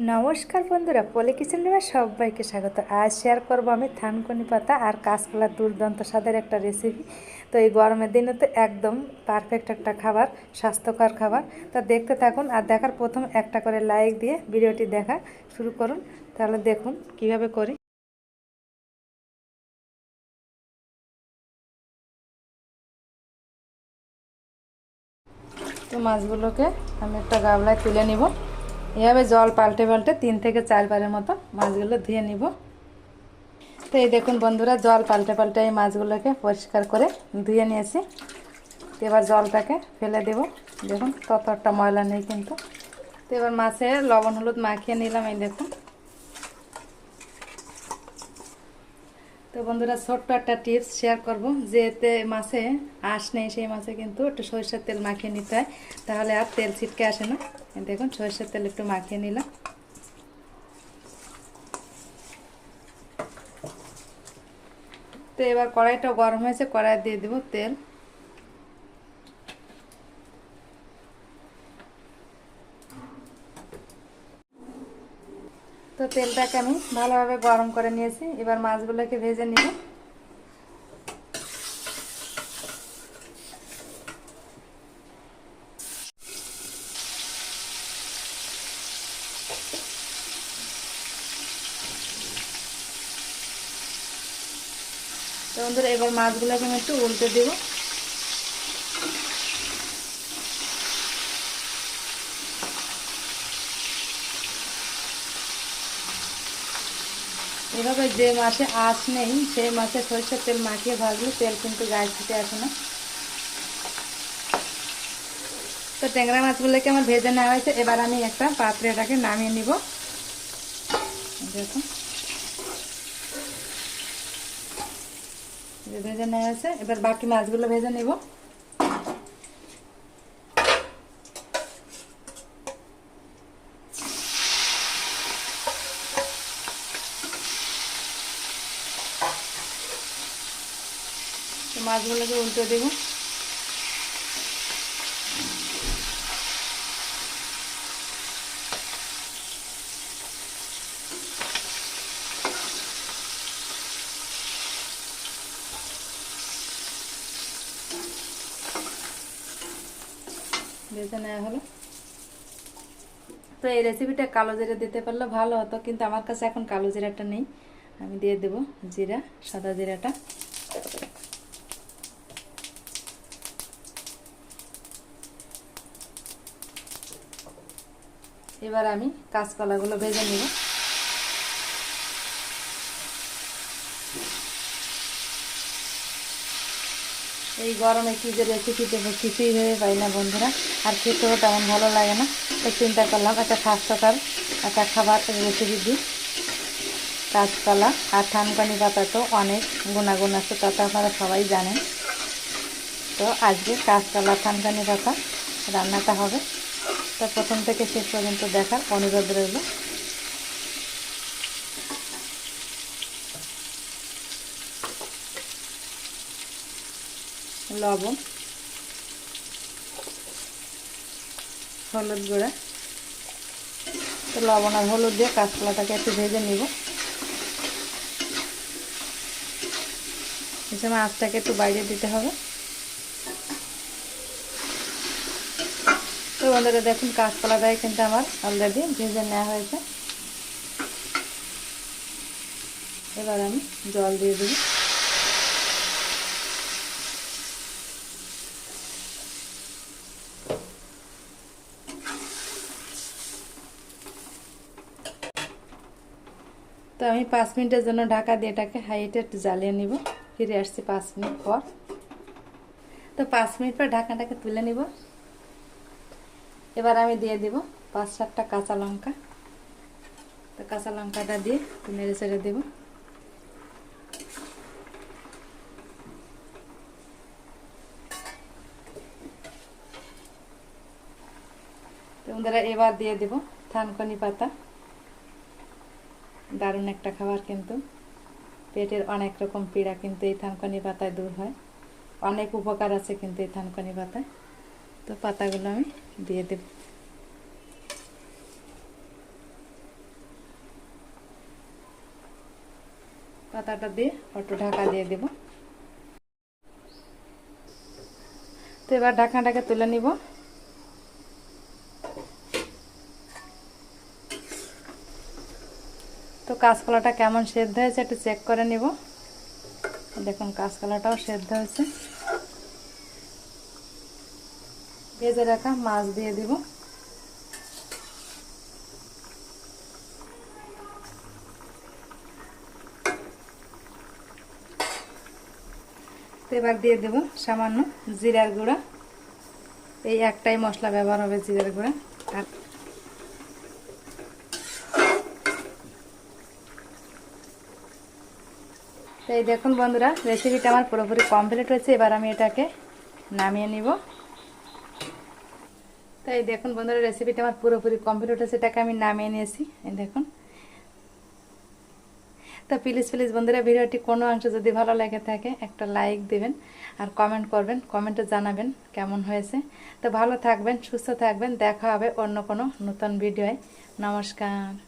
নমস্কার বন্ধুরা, পলি কিচেন সবাইকে স্বাগত। আজ শেয়ার করব আমি থানকুনি পাতা আর কাঁচকলার দুর্দান্ত স্বাদের একটা রেসিপি তো এই গরমের দিনে তো একদম পারফেক্ট একটা খাবার, স্বাস্থ্যকর খাবার। তা দেখতে থাকুন আর দেখার প্রথম একটা করে লাইক দিয়ে ভিডিওটি দেখা শুরু করুন। তাহলে দেখুন কীভাবে করি। তো মাছগুলোকে আমি একটা গাবলায় তুলে নিব। এভাবে জল পাল্টে পাল্টে তিন থেকে চারবারের মতো মাছগুলো ধুয়ে নিব। তো এই দেখুন বন্ধুরা, জল পাল্টে পাল্টে এই মাছগুলোকে পরিষ্কার করে ধুয়ে নিয়েছি। এবার জলটাকে ফেলে দেব। দেখুন ততটা ময়লা নেই কিন্তু। তো এবার মাছে লবণ হলুদ মাখিয়ে নিলাম এই দেখুন। তো বন্ধুরা, ছোট্ট একটা টিপস শেয়ার করব যে এতে মাছে আঁশ নেই, সেই মাছে কিন্তু একটু সরিষার তেল মাখিয়ে নিতে হয়। তাহলে আর তেল ছিটকে আসে না। দেখুন, সরিষার তেল একটু মাখিয়ে নিলাম। তো এবার কড়াইটা গরম হয়েছে, কড়াই দিয়ে দেবো তেল। তো তেলটাকে আমি ভালোভাবে গরম করে নিয়েছি। এবার মাছগুলোকে ভেজে নিব। তো বন্ধুরা, এবার মাছগুলোকে আমি একটু উল্টে দেবো। এভাবে যে মাছে আঁশ নেই, সেই মাছে সরষের তেল মাখিয়ে ভাজলে তেল কিন্তু গায়ে ছিটে আসে না। তো ট্যাংরা মাছগুলোকে আমার ভেজে নেওয়া হয়েছে। এবার আমি একটা পাত্রে এটাকে নামিয়ে নিব। দেখুন। ভেজে নেওয়া হয়েছে। এবার বাকি মাছগুলো ভেজে নিব। মাছগুলোকে উল্টে দেব। ভেজে নেওয়া হলো। তো এই রেসিপিটা কালো জিরা দিতে পারলে ভালো হতো, কিন্তু আমার কাছে এখন কালো জিরাটা নেই। আমি দিয়ে দেব জিরা, সাদা জিরাটা। এবার আমি কাঁচকলাগুলো ভেজে নিব। এই গরমে কী যে রেসিপি দেবো কিছুই ভেবে পাই না বন্ধুরা। আর খেতেও তেমন ভালো লাগে না। তো চিন্তা করলাম, একটা স্বাস্থ্যকর একটা খাবার রেসিপি দিই। কাঁচকলা আর থানকানি পাতা তো অনেক গুণাগুণ আছে, তা তো আপনারা সবাই জানেন। তো আজকে কাঁচকলা থানকানি পাতা রান্নাটা হবে। তা প্রথম থেকে শেষ পর্যন্ত দেখার অনুরোধ রইল। লবণ, হলুদ গুঁড়া। তো লবণ আর হলুদ দিয়ে কাঁচকলাটাকে একটু ভেজে নিব। সময় আঁচটাকে একটু বাইরে দিতে হবে। বন্ধুরা দেখুন কাঁচকলাটাই কিন্তু আমার অলরেডি ভেজে নেওয়া হয়েছে। এবার আমি জল দিয়ে দেব। তো আমি পাঁচ মিনিটের জন্য ঢাকা দিয়ে এটাকে হাইটে একটু জ্বালিয়ে নিব। ফিরে আসছি পাঁচ মিনিট পর। তো পাঁচ মিনিট পর ঢাকাটাকে তুলে নিব। এবার আমি দিয়ে দিব পাঁচ সাতটা কাঁচা লঙ্কা। তো কাঁচা লঙ্কাটা দিয়ে নেড়ে চেড়ে দেব। বন্ধুরা, এবার দিয়ে দেব থানকনি পাতা। দারুণ একটা খাবার কিন্তু। পেটের অনেক রকম পীড়া কিন্তু এই থানকনি পাতায় দূর হয়। অনেক উপকার আছে কিন্তু এই থানকনি পাতায়। তো পাতাগুলো আমি দিয়ে দেব। পাতাটা দিয়ে অটো ঢাকা দিয়ে দেব। তো এবার ঢাকনাটাকে তুলে নিব। তো কাঁচকলাটা কেমন সেদ্ধ হয়েছে একটু চেক করে নিব। দেখুন, কাঁচকলাটাও সেদ্ধ হয়েছে। ভেজে রাখা মাছ দিয়ে দিব। এবার দিয়ে দেব সামান্য জিরার গুঁড়া। এই একটাই মশলা ব্যবহার হবে জিরার গুঁড়া। আর তো এই দেখুন বন্ধুরা রেসিপিটা আমার পুরোপুরি কমপ্লিট হয়েছে। এবার আমি এটাকে নামিয়ে নিব। তো এই দেখুন বন্ধুরা রেসিপিটা আমার পুরোপুরি কমপ্লিট হয়েছে, সেটাকে আমি নামিয়ে নিয়েছি। দেখুন। তো প্লিজ প্লিজ বন্ধুরা, ভিডিওটি কোনো অংশ যদি ভালো লাগে থাকে, একটা লাইক দেবেন আর কমেন্ট করবেন কমেন্টে জানাবেন কেমন হয়েছে। তো ভালো থাকবেন, সুস্থ থাকবেন, দেখা হবে অন্য কোনো নতুন ভিডিওয় নমস্কার।